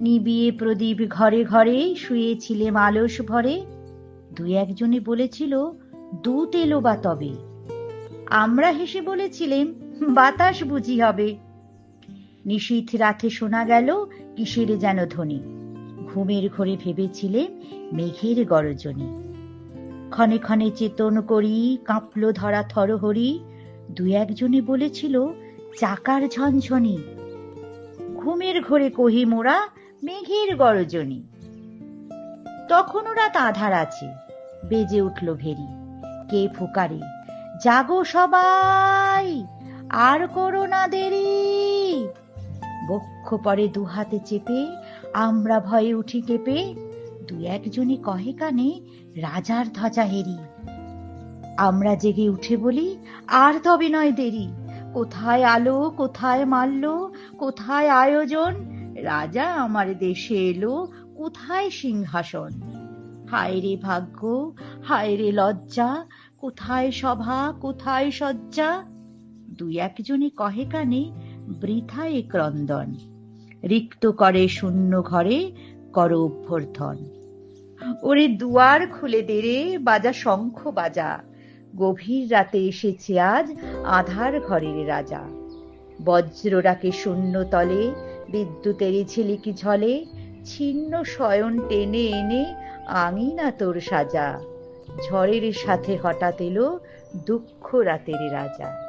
নিবিয়ে প্রদীপ ঘরে ঘরে শুয়েছিলেম আলস ভরে। দু একজনে বলেছিল দুধ এলো বা তবে? আমরা হেসে বলেছিলেম, বাতাস বুঝি হবে। নিশীথ রাতে শোনা গেল, কিসের যেন ধ্বনি। ঘুমের ঘরে ভেবেছিলেম মেঘের গরজনী। ক্ষণে ক্ষণে চেতন করি, কাঁপল ধরা থরহরি। দু একজনে বলেছিল, চাকার ঝনঝনি। ঘুমের ঘরে কহি মোরা মেঘের গরজনী। তখনও রাত আধার আছে। বেজে উঠল ভেরি। কে ফুকারে? জাগো সবাই! আর করো না দেরি! বক্ষ পরে দু হাতে চেপে, আমরা ভয়ে উঠি কেঁপে। দু একজনে কহে কানে, রাজার ধ্বজা হেরি। আমরা জেগে উঠে বলি, আর তবে নয় দেরি। কোথায় আলো, কোথায় মাল্য, কোথায় আয়োজন? রাজা আমার দেশে এলো, কোথায় সিংহাসন? হায় রে ভাগ্য হায় রে লজ্জা, কোথায় সভা, কোথায় সজ্জা দুই একজনে কহে কানে বৃথা এ ক্রন্দন রিক্ত করে শূন্য ঘরে, কর অভ্যর্থন। ওরে দুয়ার খুলে দেরে বাজা শঙ্খ বাজা। গভীর রাতে এসেছে আজ আধার ঘরের রাজা। বজ্র ডাকে শূন্য তলে বিদ্যুতের ঝিলিকি ঝলে ছিন্ন শয়ন টেনে এনে আমি না তোর সাজা। ঝড়ের সাথে হঠাৎ এলো দুঃখ রাতের রাজা।